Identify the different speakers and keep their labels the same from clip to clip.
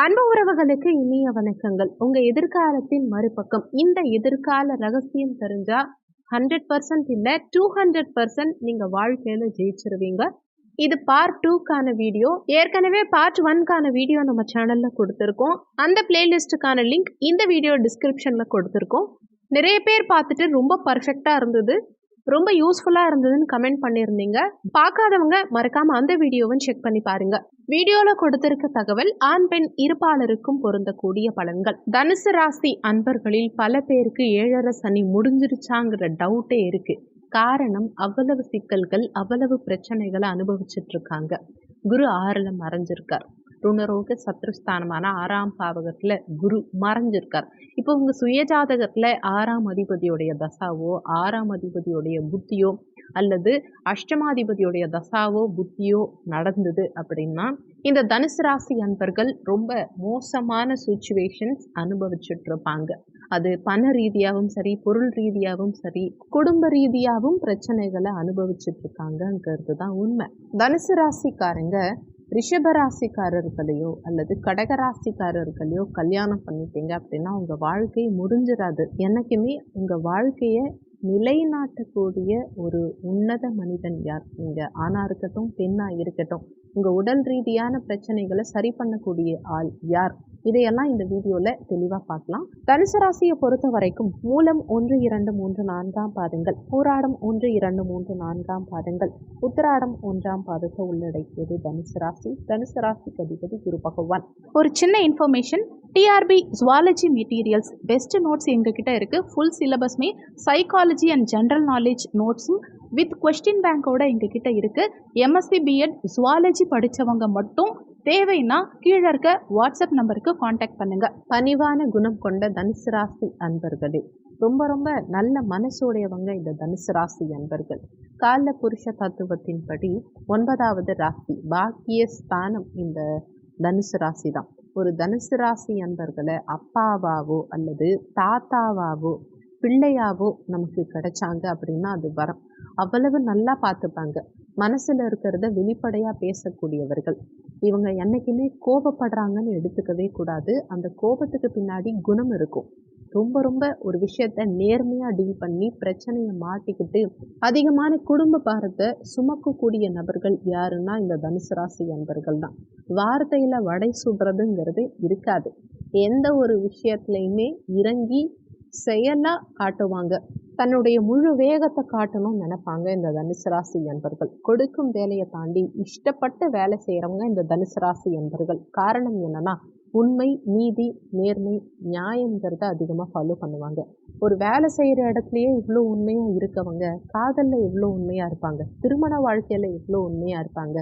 Speaker 1: அன்பு உறவுகளுக்கு இனிய வணக்கங்கள். உங்க எதிர்காலத்தின் மறுபக்கம். இந்த எதிர்கால ரகசியம் தெரிஞ்சா ஹண்ட்ரட் பர்சன்ட் இல்லை டூ ஹண்ட்ரட் பர்சன்ட் நீங்க வாழ்க்கையில ஜெயிச்சிருவீங்க. இது பார்ட் டூக்கான வீடியோ ஏற்கனவே பார்ட் ஒன்க்கான வீடியோ நம்ம சேனல்ல கொடுத்துருக்கோம். அந்த பிளேலிஸ்ட்டுக்கான லிங்க் இந்த வீடியோ டிஸ்கிரிப்ஷன்ல கொடுத்துருக்கோம். நிறைய பேர் பார்த்துட்டு ரொம்ப பர்ஃபெக்டாக இருந்தது. ரொம்ப யூஸ்ஃபுல்லாக இருந்ததுன்னு கமெண்ட் பண்ணியிருந்தீங்க. பார்க்காதவங்க மறக்காமல் அந்த வீடியோவும் செக் பண்ணி பாருங்க. வீடியோவில் கொடுத்திருக்க தகவல் ஆண் பெண் இருப்பாளருக்கும் பொருந்தக்கூடிய பலன்கள். தனுசு ராசி அன்பர்களில் பல பேருக்கு ஏழரை சனி முடிஞ்சிருச்சாங்கிற டவுட்டே இருக்கு. காரணம் அவ்வளவு சிக்கல்கள் அவ்வளவு பிரச்சனைகளை அனுபவிச்சுட்டு இருக்காங்க. குரு ஆறில் மறைஞ்சிருக்கார். ருணரோக சத்ருஸ்தானமான ஆறாம் பாவகத்துல குரு மறைஞ்சிருக்கார். இப்போ உங்க சுயஜாதகத்துல ஆறாம் அதிபதியுடைய தசாவோ ஆறாம் அதிபதியுடைய புத்தியோ அல்லது அஷ்டமாதிபதியுடைய தசாவோ புத்தியோ நடந்தது அப்படின்னா இந்த தனுசு ராசி அன்பர்கள் ரொம்ப மோசமான சுச்சுவேஷன்ஸ் அனுபவிச்சுட்டு இருப்பாங்க அது பண ரீதியாகவும் சரி பொருள் ரீதியாகவும் சரி குடும்ப ரீதியாகவும் பிரச்சனைகளை அனுபவிச்சுட்டு இருக்காங்கங்கிறது தான் உண்மை. தனுசு ராசிக்காரங்க ரிஷப ராசிக்காரர்களையோ அல்லது கடக ராசிக்காரர்களையோ கல்யாணம் பண்ணிட்டீங்க அப்படின்னா உங்கள் வாழ்க்கை முடிஞ்சிடாது என்றைக்குமே உங்கள் வாழ்க்கையை நிலைநாட்டக்கூடிய ஒரு உன்னத மனிதன் யார்? நீங்கள் ஆணாக இருக்கட்டும் பெண்ணாக இருக்கட்டும். உங்கள் உடல் ரீதியான பிரச்சனைகளை சரி பண்ணக்கூடிய ஆள் யார்? இதையெல்லாம் இந்த வீடியோவில் தெளிவாக பார்க்கலாம். தனுசு ராசியை பொறுத்த வரைக்கும் மூலம் ஒன்று இரண்டு மூன்று நான்காம் பாதங்கள் பூராடம் ஒன்று இரண்டு மூன்று நான்காம் பாதங்கள் உத்திராடம் ஒன்றாம் பாதத்தை உள்ளடக்கியது தனுசு ராசி. தனுசு ராசிக்கு அதிபதி குரு பகவான்.
Speaker 2: ஒரு சின்ன information TRB zoology materials best notes எங்ககிட்ட இருக்குது ஃபுல் சிலபஸ்மே சைக்காலஜி அண்ட் ஜென்ரல் நாலேஜ் நோட்ஸும் வித் கொஸ்டின் பேங்கோட எங்ககிட்ட இருக்குது எம்எஸ்சி பிஎட் ஜுவாலஜி படித்தவங்க மட்டும் தேவைன்னா கீழே இருக்க வாட்ஸ்அப் நம்பருக்கு காண்டாக்ட் பண்ணுங்கள்
Speaker 1: பணிவான குணம் கொண்ட தனுசு ராசி அன்பர்களே ரொம்ப ரொம்ப நல்ல மனசுடையவங்க இந்த தனுசு ராசி அன்பர்கள். கால புருஷ தத்துவத்தின்படி ஒன்பதாவது ராசி பாக்கிய ஸ்தானம் இந்த தனுசு ராசி தான் ஒரு தனுசு ராசி அன்பர்களை அப்பாவாவோ அல்லது தாத்தாவாவோ பிள்ளையாவோ நமக்கு கிடைச்சாங்க அப்படின்னா அது வரம். அவ்வளவு நல்லா பார்த்துப்பாங்க. மனசில் இருக்கிறத வெளிப்படையாக பேசக்கூடியவர்கள். இவங்க என்றைக்குமே கோபப்படுறாங்கன்னு எடுத்துக்கவே கூடாது. அந்த கோபத்துக்கு பின்னாடி குணம் இருக்கும். ரொம்ப ரொம்ப ஒரு விஷயத்த நேர்மையாக டீல் பண்ணி பிரச்சனையை மாட்டிக்கிட்டு அதிகமான குடும்ப பாரத்தை சுமக்கக்கூடிய நபர்கள் யாருன்னா இந்த தனுசு ராசி நண்பர்கள் தான். வார்த்தையில் வடை சுடுறதுங்கிறது இருக்காது. எந்த ஒரு விஷயத்துலையுமே இறங்கி செயலா காட்டுவாங்க. தன்னுடைய முழு வேகத்தை காட்டணும்னு நினைப்பாங்க இந்த தனுசு ராசி என்பர்கள். கொடுக்கும் வேலையை தாண்டி இஷ்டப்பட்டு வேலை செய்கிறவங்க இந்த தனுசு ராசி என்பர்கள். காரணம் என்னன்னா உண்மை நீதி நேர்மை நியாயங்கிறத அதிகமாக ஃபாலோ பண்ணுவாங்க. ஒரு வேலை செய்கிற இடத்துலையே இவ்வளோ உண்மையாக இருக்கவங்க காதலில் இவ்வளோ உண்மையாக இருப்பாங்க திருமண வாழ்க்கையில் இவ்வளோ உண்மையாக இருப்பாங்க.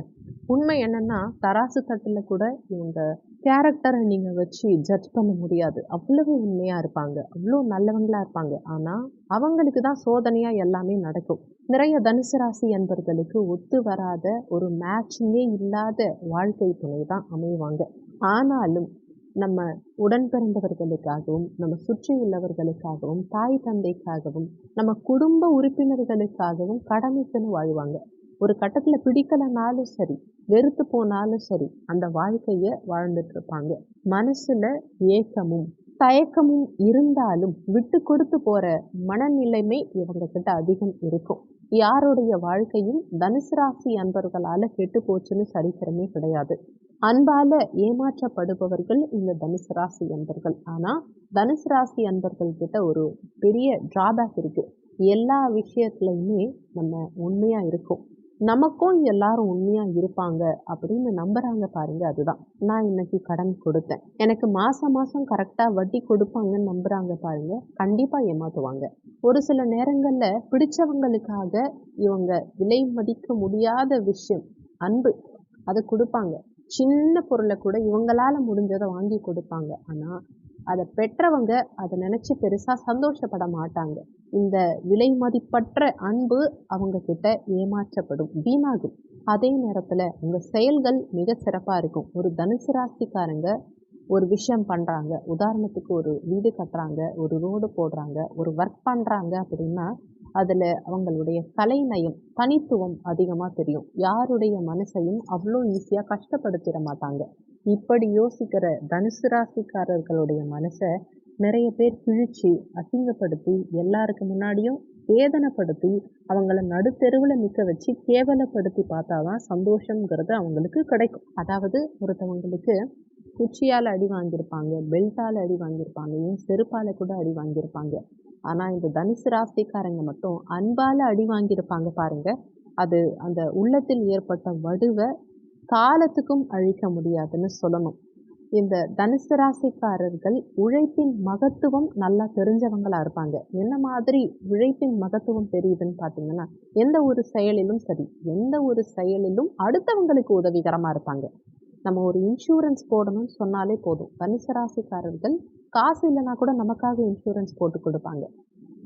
Speaker 1: உண்மை என்னன்னா தராசு தட்டில் கூட இவங்க கேரக்டரை நீங்கள் வச்சு ஜட்ஜ் பண்ண முடியாது. அவ்வளவு உண்மையாக இருப்பாங்க. அவ்வளோ நல்லவங்களாக இருப்பாங்க. ஆனால் அவங்களுக்கு தான் சோதனையாக எல்லாமே நடக்கும். நிறைய தனுசு ராசி என்பர்களுக்கு ஒத்து வராத ஒரு மேட்சிங்கே இல்லாத வாழ்க்கை துணை தான் அமைவாங்க. ஆனாலும் நம்ம உடன் பிறந்தவர்களுக்காகவும் நம்ம சுற்றி உள்ளவர்களுக்காகவும் தாய் தந்தைக்காகவும் நம்ம குடும்ப உறுப்பினர்களுக்காகவும் கடமைக்குன்னு வாழ்வாங்க. ஒரு கட்டத்தில் பிடிக்கலைனாலும் சரி வெறுத்து போனாலும் சரி அந்த வாழ்க்கையை வாழ்ந்துட்டு இருப்பாங்க மனசுல ஏக்கமும் தயக்கமும் இருந்தாலும் விட்டு கொடுத்து போற மனநிலைமை இவங்க கிட்ட அதிகம் இருக்கும். யாருடைய வாழ்க்கையும் தனுசு ராசி அன்பர்களால கெட்டு போச்சுன்னு சரித்திரமே கிடையாது. அன்பால ஏமாற்றப்படுபவர்கள் இந்த தனுசு ராசி அன்பர்கள். ஆனா தனுசு ராசி அன்பர்கள் கிட்ட ஒரு பெரிய டிராபேக் இருக்கு. எல்லா விஷயத்துலையுமே நம்ம உண்மையா இருக்கும். நமக்கும் எல்லாரும் உண்மையா இருப்பாங்க அப்படின்னு நம்புறாங்க பாருங்க அதுதான். நான் இன்னைக்கு கடன் கொடுத்தேன். எனக்கு மாதம் மாசம் கரெக்டா வட்டி கொடுப்பாங்கன்னு நம்புறாங்க பாருங்க கண்டிப்பா ஏமாத்துவாங்க. ஒரு சில நேரங்கள்ல பிடிச்சவங்களுக்காக இவங்க விலை மதிக்க முடியாத விஷயம் அன்பு அதை கொடுப்பாங்க. சின்ன பொருளை கூட இவங்களால முடிஞ்சதை வாங்கி கொடுப்பாங்க. ஆனா அதை பெற்றவங்க அதை நினச்சி பெருசாக சந்தோஷப்பட மாட்டாங்க. இந்த விலை மதிப்பற்ற அன்பு அவங்க கிட்ட ஏமாற்றப்படும் வீணாகும். அதே நேரத்தில் உங்கள் செயல்கள் மிக சிறப்பாக இருக்கும். ஒரு தனுசு ராசிக்காரங்க ஒரு விஷயம் பண்ணுறாங்க உதாரணத்துக்கு ஒரு வீடு கட்டுறாங்க ஒரு ரோடு போடுறாங்க ஒரு ஒர்க் பண்ணுறாங்க அப்படின்னா அதில் அவங்களுடைய கலைநயம் தனித்துவம் அதிகமாக தெரியும். யாருடைய மனசையும் அவ்வளோ ஈஸியாக கஷ்டப்படுத்திட மாட்டாங்க. இப்படி யோசிக்கிற தனுசு ராசிக்காரர்களுடைய மனசை நிறைய பேர் கிழிச்சு அசிங்கப்படுத்தி எல்லாருக்கு முன்னாடியும் வேதனைப்படுத்தி அவங்கள நடுத்தெருவில் நிற்க வச்சு கேவலப்படுத்தி பார்த்தா தான் சந்தோஷங்கிறது அவங்களுக்கு கிடைக்கும். அதாவது ஒருத்தவங்களுக்கு குச்சியால் அடி வாங்கியிருப்பாங்க பெல்ட்டால் அடி வாங்கியிருப்பாங்க ஏன் செருப்பால் கூட அடி வாங்கியிருப்பாங்க. ஆனால் இந்த தனுசு ராசிக்காரங்க மட்டும் அன்பால் அடி வாங்கியிருப்பாங்க பாருங்க. அது அந்த உள்ளத்தில் ஏற்பட்ட வடுவை காலத்துக்கும் அழிக்க முடியாதுன்னு சொல்லணும். இந்த தனுசு ராசிக்காரர்கள் உழைப்பின் மகத்துவம் நல்லா தெரிஞ்சவங்களா இருப்பாங்க. என்ன மாதிரி உழைப்பின் மகத்துவம் தெரியுதுன்னு பார்த்தீங்கன்னா எந்த ஒரு செயலிலும் சரி எந்த ஒரு செயலிலும் அடுத்தவங்களுக்கு உதவிகரமாக இருப்பாங்க. நம்ம ஒரு இன்சூரன்ஸ் போடணும்னு சொன்னாலே போதும். தனுசு ராசிக்காரர்கள் காசு இல்லைனா கூட நமக்காக இன்சூரன்ஸ் போட்டு கொடுப்பாங்க.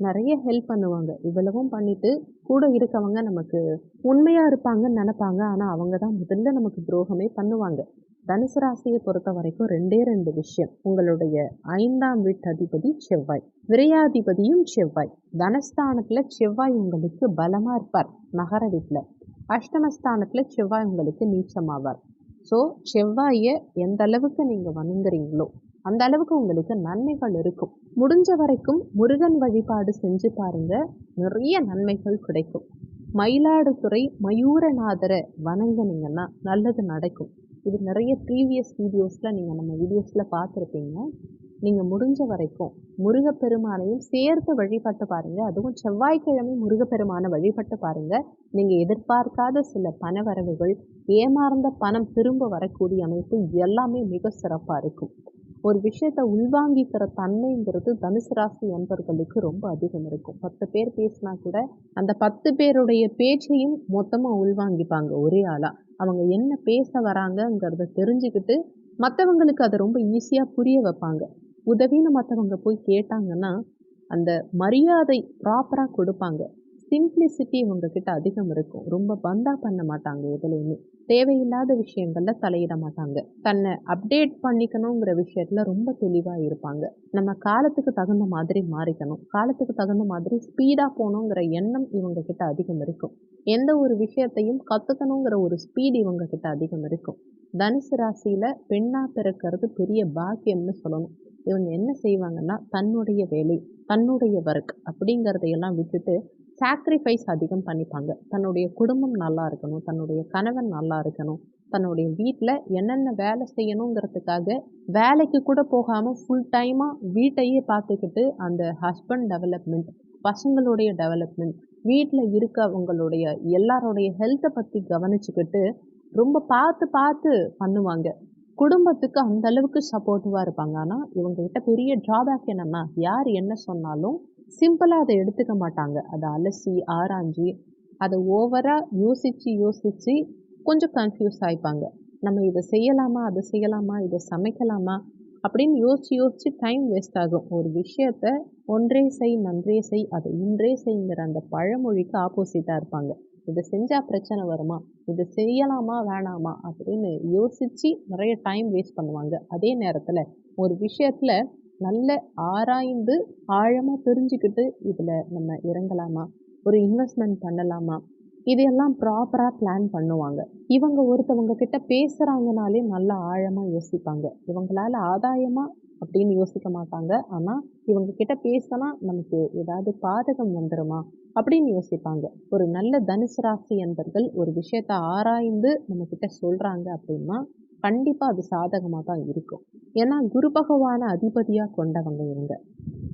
Speaker 1: நிறைய ஹெல்ப் பண்ணுவாங்க. இவ்வளவும் பண்ணிட்டு கூட இருக்கவங்க நமக்கு உண்மையாக இருப்பாங்கன்னு நினைப்பாங்க. ஆனால் அவங்க தான் முதல்ல நமக்கு துரோகமே பண்ணுவாங்க. தனுசு ராசியை பொறுத்த வரைக்கும் ரெண்டே ரெண்டு விஷயம். உங்களுடைய ஐந்தாம் வீட்டு அதிபதி செவ்வாய். விரையாதிபதியும் செவ்வாய். தனஸ்தானத்தில் செவ்வாய் உங்களுக்கு பலமாக இருப்பார். நகர வீட்டில். அஷ்டமஸ்தானத்தில் செவ்வாய் உங்களுக்கு நீச்சமாவார். ஸோ செவ்வாயை எந்த அளவுக்கு நீங்கள் வணங்குறீங்களோ அந்த அளவுக்கு உங்களுக்கு நன்மைகள் இருக்கும். முடிஞ்ச வரைக்கும் முருகன் வழிபாடு செஞ்சு பாருங்க. நிறைய நன்மைகள் கிடைக்கும். மயிலாடுதுறை மயூரநாதரை வணங்கினீங்கன்னா நல்லது நடக்கும். இது நிறைய ப்ரீவியஸ் வீடியோஸில் நீங்கள் நம்ம வீடியோஸில் பார்த்துருப்பீங்க. நீங்கள் முடிஞ்ச வரைக்கும் முருகப்பெருமானையும் சேர்த்து வழிபட்டு பாருங்கள் அதுவும் செவ்வாய்க்கிழமை முருகப்பெருமானை வழிபட்டு பாருங்கள் நீங்கள் எதிர்பார்க்காத சில பணவரவுகள் ஏமாறந்த பணம் திரும்ப வரக்கூடிய அமைப்பு எல்லாமே மிக சிறப்பாக இருக்கும். ஒரு விஷயத்தை உள்வாங்கிக்கிற தன்மைங்கிறது தனுசு ராசி அன்பர்களுக்கு ரொம்ப அதிகம் இருக்கும். பத்து பேர் பேசினா கூட அந்த பத்து பேருடைய பேச்சையும் மொத்தமாக உள்வாங்கிப்பாங்க ஒரே ஆளாக அவங்க என்ன பேச வராங்கங்கிறத தெரிஞ்சுக்கிட்டு மற்றவங்களுக்கு அதை ரொம்ப ஈஸியாக புரிய வைப்பாங்க. உதவின்னு மற்றவங்க போய் கேட்டாங்கன்னா அந்த மரியாதை ப்ராப்பராக கொடுப்பாங்க. சிம்பிளிசிட்டி உங்ககிட்ட அதிகம் இருக்கும். ரொம்ப பந்தா பண்ண மாட்டாங்க எதுலேயுமே. தேவையில்லாத விஷயங்களில் தலையிட மாட்டாங்க. தன்னை அப்டேட் பண்ணிக்கணுங்கிற விஷயத்தில் ரொம்ப தெளிவாக இருப்பாங்க. நம்ம காலத்துக்கு தகுந்த மாதிரி மாறிக்கணும். காலத்துக்கு தகுந்த மாதிரி ஸ்பீடாக போகணுங்கிற எண்ணம் இவங்க கிட்ட அதிகம் இருக்கும். எந்த ஒரு விஷயத்தையும் கற்றுக்கணுங்கிற ஒரு ஸ்பீடு இவங்க கிட்ட அதிகம் இருக்கும். தனுசு ராசியில் பெண்ணாக பிறக்கிறது பெரிய பாக்கியம்னு சொல்லணும். இவங்க என்ன செய்வாங்கன்னா தன்னுடைய வேலை தன்னுடைய ஒர்க் அப்படிங்கிறதையெல்லாம் விட்டுட்டு சாக்ரிஃபைஸ் அதிகம் பண்ணிப்பாங்க. தன்னுடைய குடும்பம் நல்லா இருக்கணும் தன்னுடைய கணவன் நல்லா இருக்கணும் தன்னுடைய வீட்டில் என்னென்ன வேலை செய்யணுங்கிறதுக்காக வேலைக்கு கூட போகாமல் ஃபுல் டைமாக வீட்டையே பார்த்துக்கிட்டு அந்த ஹஸ்பண்ட் டெவலப்மெண்ட் பசங்களுடைய டெவலப்மெண்ட் வீட்டில் இருக்கவங்களுடைய எல்லாருடைய ஹெல்த்தை பற்றி கவனிச்சுக்கிட்டு ரொம்ப பார்த்து பார்த்து பண்ணுவாங்க. குடும்பத்துக்கு அந்த அளவுக்கு சப்போர்ட்டிவாக இருப்பாங்க. ஆனால் இவங்ககிட்ட பெரிய ட்ராபேக் என்னென்னா யார் என்ன சொன்னாலும் சிம்பிளாக அதை எடுத்துக்க மாட்டாங்க. அதை அலசி ஆராய்ஞ்சி அதை ஓவராக யோசித்து யோசித்து கொஞ்சம் கன்ஃபியூஸ் ஆகிப்பாங்க நம்ம இதை செய்யலாமா அதை செய்யலாமா இதை சமைக்கலாமா அப்படின்னு யோசித்து யோசித்து டைம் வேஸ்ட் ஆகும். ஒரு விஷயத்த ஒன்றே செய் நன்றே செய் அதை இன்றே செய்ங்கிற அந்த பழமொழிக்கு ஆப்போசிட்டாக இருப்பாங்க. இதை செஞ்சால் பிரச்சனை வருமா? இதை செய்யலாமா வேணாமா? அப்படின்னு யோசித்து நிறைய டைம் வேஸ்ட் பண்ணுவாங்க. அதே நேரத்தில் ஒரு விஷயத்தில் நல்ல ஆராய்ந்து ஆழமாக தெரிஞ்சுக்கிட்டு இதில் நம்ம இறங்கலாமா? ஒரு இன்வெஸ்ட்மெண்ட் பண்ணலாமா? இதையெல்லாம் ப்ராப்பராக பிளான் பண்ணுவாங்க. இவங்க ஒருத்தவங்க கிட்ட பேசுகிறாங்கனாலே நல்லா ஆழமாக யோசிப்பாங்க. இவங்களால ஆதாயமாக அப்படின்னு யோசிக்க மாட்டாங்க. ஆனால் இவங்க கிட்ட பேசினா நமக்கு ஏதாவது பாதகம் வந்துடுமா அப்படின்னு யோசிப்பாங்க. ஒரு நல்ல தனுசு ராசி என்பர்கள் ஒரு விஷயத்த ஆராய்ந்து நம்ம கிட்ட சொல்கிறாங்க அப்படின்னா கண்டிப்பாக அது சாதகமாக தான் இருக்கும். ஏன்னா குரு பகவான அதிபதியாக கொண்டவங்க இவங்க.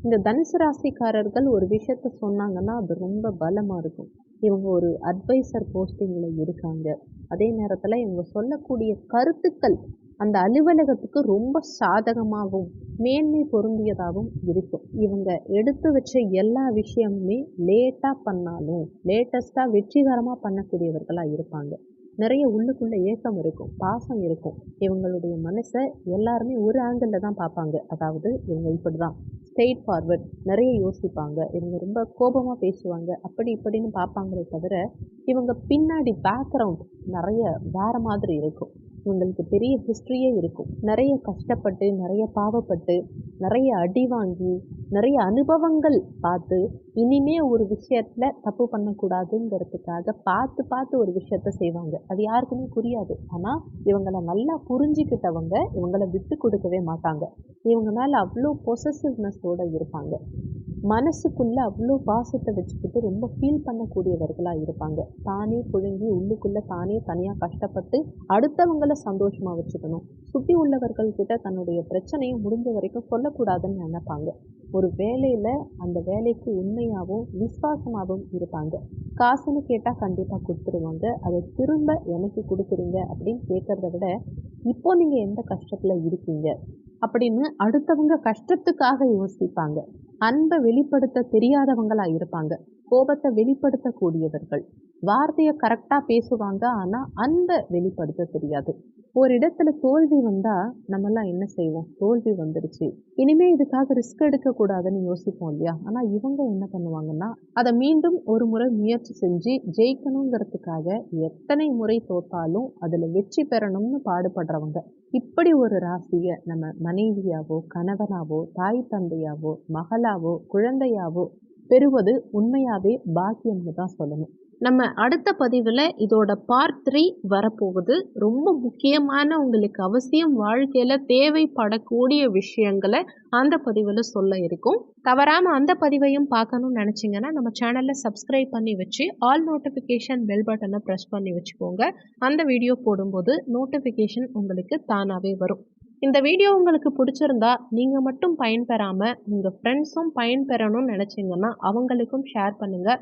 Speaker 1: இந்த தனுசு ராசிக்காரர்கள் ஒரு விஷயத்த சொன்னாங்கன்னா அது ரொம்ப பலமாக இருக்கும். இவங்க ஒரு அட்வைசர் போஸ்டிங்கில் இருக்காங்க. அதே நேரத்தில் இவங்க சொல்லக்கூடிய கருத்துக்கள் அந்த அலுவலகத்துக்கு ரொம்ப சாதகமாகவும் மேன்மை பொருந்தியதாகவும் இருக்கும். இவங்க எடுத்து வச்ச எல்லா விஷயமுமே லேட்டாக பண்ணாலும் லேட்டஸ்ட்டாக வெற்றிகரமாக பண்ணக்கூடியவர்களாக இருப்பாங்க. நிறைய உள்ளுக்குள்ளே ஏக்கம் இருக்கும் பாசம் இருக்கும். இவங்களுடைய மனசை எல்லாருமே ஒரு ஆங்கிளில் தான் பார்ப்பாங்க. அதாவது இவங்க இப்படி தான் ஸ்ட்ரெயிட் ஃபார்வர்ட் நிறைய யோசிப்பாங்க. இவங்க ரொம்ப கோபமாக பேசுவாங்க. அப்படி இப்படின்னு பார்ப்பாங்களே தவிர இவங்க பின்னாடி பேக்ரவுண்ட் நிறைய வேறு மாதிரி இருக்கும். இவங்களுக்கு பெரிய ஹிஸ்ட்ரியே இருக்கும். நிறைய கஷ்டப்பட்டு நிறைய பாவப்பட்டு நிறைய அடி வாங்கி நிறைய அனுபவங்கள் பார்த்து இனிமே ஒரு விஷயத்துல தப்பு பண்ணக்கூடாதுங்கிறதுக்காக பார்த்து பார்த்து ஒரு விஷயத்த செய்வாங்க. அது யாருக்குமே புரியாது. ஆனா இவங்களை நல்லா புரிஞ்சுக்கிட்டவங்க இவங்களை விட்டு கொடுக்கவே மாட்டாங்க. இவங்க மேல அவ்வளோ பொசசிவ்னஸோட இருப்பாங்க. மனசுக்குள்ள அவ்வளோ பாசத்தை வச்சுக்கிட்டு ரொம்ப ஃபீல் பண்ணக்கூடியவர்களாக இருப்பாங்க. தானே புழுங்கி உள்ளுக்குள்ளே தானே தனியாக கஷ்டப்பட்டு அடுத்தவங்கள சந்தோஷமாக வச்சுக்கணும். சுற்றி உள்ளவர்கள் கிட்ட தன்னுடைய பிரச்சனையை முடிஞ்ச வரைக்கும் சொல்லக்கூடாதுன்னு நினைப்பாங்க. ஒரு வேலையில் அந்த வேலைக்கு உண்மையாகவும் விசுவாசமாகவும் இருப்பாங்க. காசுன்னு கேட்டால் கண்டிப்பாக கொடுத்துருவாங்க. அதை திரும்ப எனக்கு கொடுத்துருங்க அப்படின்னு கேட்குறத விட இப்போ நீங்கள் எந்த கஷ்டத்தில் இருக்கீங்க அப்படின்னு அடுத்தவங்க கஷ்டத்துக்காக யோசிப்பாங்க. அன்பை வெளிப்படுத்த தெரியாதவங்களா இருப்பாங்க. கோபத்தை வெளிப்படுத்தக்கூடியவர்கள். வார்த்தையை கரெக்டாக பேசுவாங்க ஆனால் அன்பை வெளிப்படுத்த தெரியாது. ஒரு இடத்துல தோல்வி வந்தா நம்மெல்லாம் என்ன செய்வோம்? தோல்வி வந்துடுச்சு இனிமே இதுக்காக ரிஸ்க் எடுக்கக்கூடாதுன்னு யோசிப்போம் இல்லையா? ஆனால் இவங்க என்ன பண்ணுவாங்கன்னா அதை மீண்டும் ஒரு முறை முயற்சி செஞ்சு ஜெயிக்கணுங்கிறதுக்காக எத்தனை முறை தோத்தாலும் அதில் வெற்றி பெறணும்னு பாடுபடுறவங்க. இப்படி ஒரு ராசியை நம்ம மனைவியாவோ கணவனாவோ தாய் தந்தையாவோ மகளாவோ குழந்தையாவோ பெறுவது உண்மையாவே பாக்கியம்னு தான் சொல்லணும். நம்ம அடுத்த பதிவில் இதோட பார்ட் த்ரீ வரப்போகுது. ரொம்ப முக்கியமான உங்களுக்கு அவசியம் வாழ்க்கையில் தேவைப்படக்கூடிய விஷயங்களை அந்த பதிவில் சொல்ல இருக்கும். தவறாமல் அந்த பதிவையும் பார்க்கணும்னு நினச்சிங்கன்னா நம்ம சேனலில் சப்ஸ்கிரைப் பண்ணி வச்சு ஆல் நோட்டிஃபிகேஷன் பெல் பட்டனை ப்ரெஸ் பண்ணி வச்சுக்கோங்க. அந்த வீடியோ போடும்போது நோட்டிஃபிகேஷன் உங்களுக்கு தானாகவே வரும். இந்த வீடியோ உங்களுக்கு பிடிச்சிருந்தா நீங்கள் மட்டும் பயன்பெறாமல் உங்கள் ஃப்ரெண்ட்ஸும் பயன்பெறணும்னு நினச்சிங்கன்னா அவங்களுக்கும் ஷேர் பண்ணுங்கள்